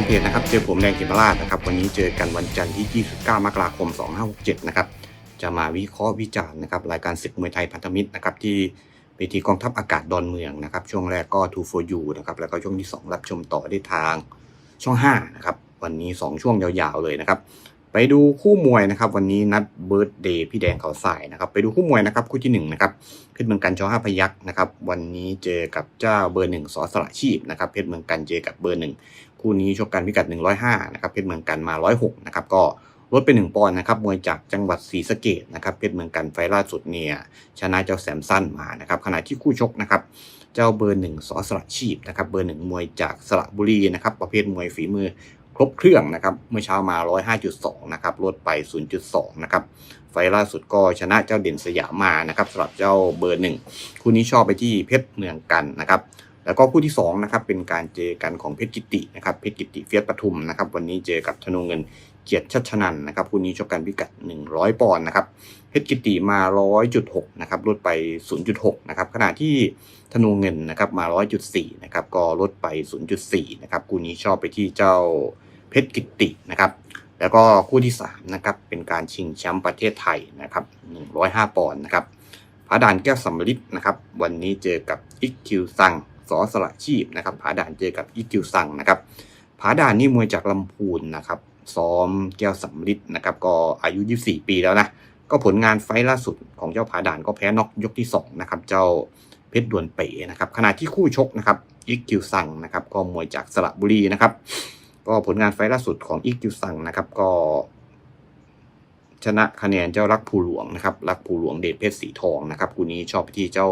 นเพจนะครับ เจอผมแดงเขมราชนะครับ วันนี้เจอกันวันจันทร์ที่ 29 มกราคม 2567 นะครับ จะมาวิเคราะห์วิจารณ์นะครับ รายการศึกมวยไทยพันธมิตรนะครับ ที่เวทีกองทัพอากาศดอนเมืองนะครับ ช่วงแรกก็2 for you นะครับ แล้วก็ช่วงที่ 2 รับชมต่อได้ทางช่อง 5 นะครับ วันนี้ 2 ช่วงยาวๆเลยนะครับ ไปดูคู่มวยนะครับ วันนี้นัดเบิร์ดเดย์พี่แดงเขาสายนะครับ ไปดูคู่มวยนะครับ คู่ที่1นะครับเพชรเมืองกันชอห้าพยักษ์นะครับ วันนี้เจอกับเจ้าเบอร์หนึ่งสอสละชีพนะครับ เพชรเมืองกันเจอกับเบอร์หนึ่ง คู่นี้ชกกันพิกัด 105 นะครับ เพชรเมืองกันมา 106 นะครับ ก็ลดไป1ปอนด์นะครับ มวยจากจังหวัดศรีสะเกดนะครับ เพชรเมืองกันไฟล่าสุดเนี่ยชนะเจ้าแซมสันมานะครับ ขณะที่คู่ชกนะครับ เจ้าเบอร์หนึ่งสอสละชีพนะครับ เบอร์หนึ่งมวยจากสระบุรีนะครับ ประเภทมวยฝีมือครบเครื่องนะครับ เมื่อเช้ามา 105.2 นะครับ ลดไป 0.2 นะครับ ไฟล์ล่าสุดก็ชนะเจ้าเด่นสยามมานะครับสำหรับเจ้าเบอร์หนึ่งคู่นี้ชอบไปที่เพชรเมืองกันนะครับ แล้วก็คู่ที่สองนะครับเป็นการเจอกันของเพชรกิตินะครับเพชรกิติเฟียสปทุมนะครับวันนี้เจอกับธนูเงินเกียรติชัชนันนะครับคู่นี้ชกกันพิกัด 100 ปอนด์นะครับเพชรกิติมา 100.6นะครับลดไป 0.6นะครับขณะที่ธนูเงินนะครับมา 100.4นะครับก็ลดไป 0.4นะครับคู่นี้ชอบไปที่เจ้าเพชรกิตินะครับแล้วก็คู่ที่3นะครับเป็นการชิงแชมป์ประเทศไทยนะครับ105 ปอนด์นะครับผาด่านแก้วสำลิดนะครับวันนี้เจอกับอิกคิวซัง สอสละชีพนะครับผาด่านเจอกับอิกิวซังนะครับผาด่านนี่มวยจากลำพูนนะครับซ้อมแก้วสำลิดนะครับก็อายุ 24 ปีแล้วนะก็ผลงานไฟล์ล่าสุดของเจ้าผาด่านก็แพ้น็อกยกที่2นะครับเจ้าเพชรดวนเป๋นะครับขณะที่คู่ชกนะครับอิกคิวซังนะครับก็มวยจากสระบุรีนะครับก็ผลงานไฟล์ล่าสุดของอีกิวซังนะครับก็ ชนะคะแนนเจ้ารักภูหลวงนะครับรักภูหลวงเดชเพชรสีทองนะครับคู่นี้ชอบไปที่เจ้า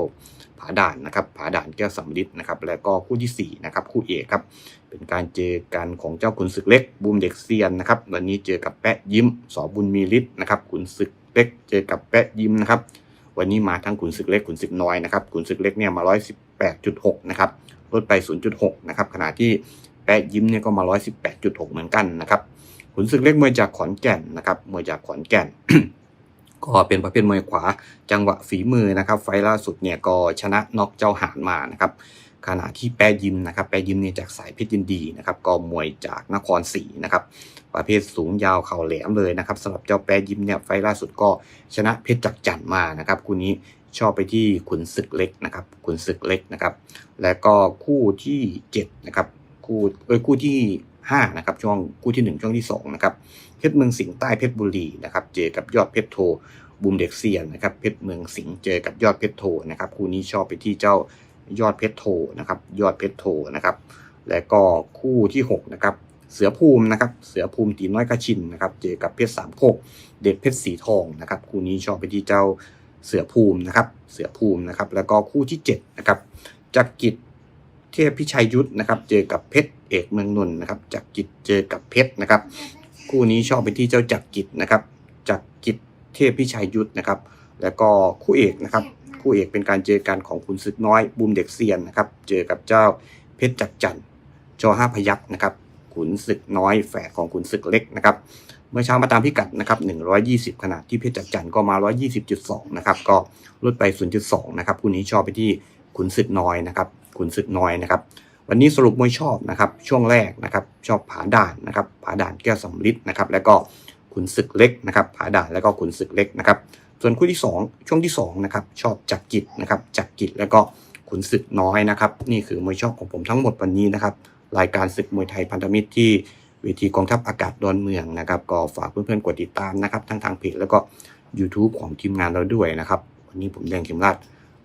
ผาด่านนะครับผาด่านแก้วสำลิดนะครับแล้วก็คู่ที่สี่นะครับคู่เอกครับเป็นการเจอกันของเจ้าขุนศึกเล็กบูมเด็กเซียนนะครับวันนี้เจอกับแปะยิ้มสอบุญมีฤทธิ์นะครับขุนศึกเล็กเจอกับแปะยิ้มนะครับวันนี้มาทั้งขุนศึกเล็กขุนศึกน้อยนะครับขุนศึกเล็กเนี่ยมา 118.6 นะครับลดไป 0.6 นะครับขณะที่แปะยิ้มเนี่ยก็มา 118.6 เหมือนกันนะครับ ขุนศึกเล็กมวยจากขอนแก่นนะครับมวยจากขอนแก่น ก็เป็นประเภทมวยขวา จังหวะฝีมือนะครับ ไฟล่าสุดเนี่ยก็ชนะน็อกเจ้าหานมานะครับขณะที่แปะยิ้มนะครับแปะยิ้มเนี่ยจากสายเพชรยินดีนะครับก็มวยจากนครศรีนะครับประเภทสูงยาวเข่าแหลมเลยนะครับสำหรับเจ้าแปะยิ้มเนี่ยไฟล่าสุดก็ชนะเพชรจักจันมานะครับคู่นี้ชอบไปที่ขุนศึกเล็กนะครับขุนศึกเล็กนะครับ แล้วก็คู่ที่เจ็ดนะครับคู่เอ้ยคู่ที่ 5นะครับช่วงคู่ที่ 1 ช่วงที่2นะครับเพชรเมืองสิงห์ใต้เพชรบุรีนะครับเจอกับยอดเพชรโทบูมเด็กเซียนนะครับเพชรเมืองสิงห์เจอกับยอดเพชรโทนะครับคู่นี้ชอบไปที่เจ้ายอดเพชรโทนะครับยอดเพชรโทนะครับและก็คู่ที่6นะครับเสือภูมินะครับเสือภูมิตีน้อยกระชินนะครับเจอกับเพชรสามโคกเด็ดเพชรสีทองนะครับคู่นี้ชอบไปที่เจ้าเสือภูมินะครับเสือภูมินะครับแล้วก็คู่ที่7นะครับจักรกิจ เทพพิชัยยุทธนะครับ เจอกับเพชรเอกเมืองนนท์นะครับจักรกิจเจอกับเพชรนะครับ คู่นี้ชอบไปที่เจ้าจักรกิจนะครับจักรกิจเทพพิชัยยุทธนะครับ แล้วก็คู่เอกนะครับ คู่เอกเป็นการเจอกันของขุนศึกน้อยบูมเด็กเซียนนะครับ เจอกับเจ้าเพชรจักรจันทร์จอห้าพยักษ์นะครับขุนศึกน้อยแฝดของขุนศึกเล็กนะครับเมื่อเช้ามาตามพิกัดนะครับ 120 ขนาดที่เพชรจักรจันทร์ก็มา 120.2 นะครับ ก็ลดไป 0.2 นะครับ คู่นี้ชอบไปที่ ขุนศึกน้อยนะครับขุนศึกน้อยนะครับ วันนี้สรุปมวยชอบนะครับ ช่วงแรกนะครับ ชอบผาด่านนะครับผาด่านแก้วสำลิดนะครับ แล้วก็ขุนศึกเล็กนะครับผาด่านแล้วก็ขุนศึกเล็กนะครับส่วนคู่ที่ 2 ช่วงที่2นะครับชอบจักรกิจนะครับจักรกิจแล้วก็ขุนศึกน้อยนะครับ นี่คือมวยชอบของผมทั้งหมดวันนี้นะครับ รายการศึกมวยไทยพันธมิตรที่เวทีกองทัพอากาศดอนเมืองนะครับ ก็ฝากเพื่อนๆกดติดตามนะครับทั้งทางเพจแล้วก็ YouTube ของทีมงานเราด้วยนะครับ วันนี้ผมแดงเข็มราช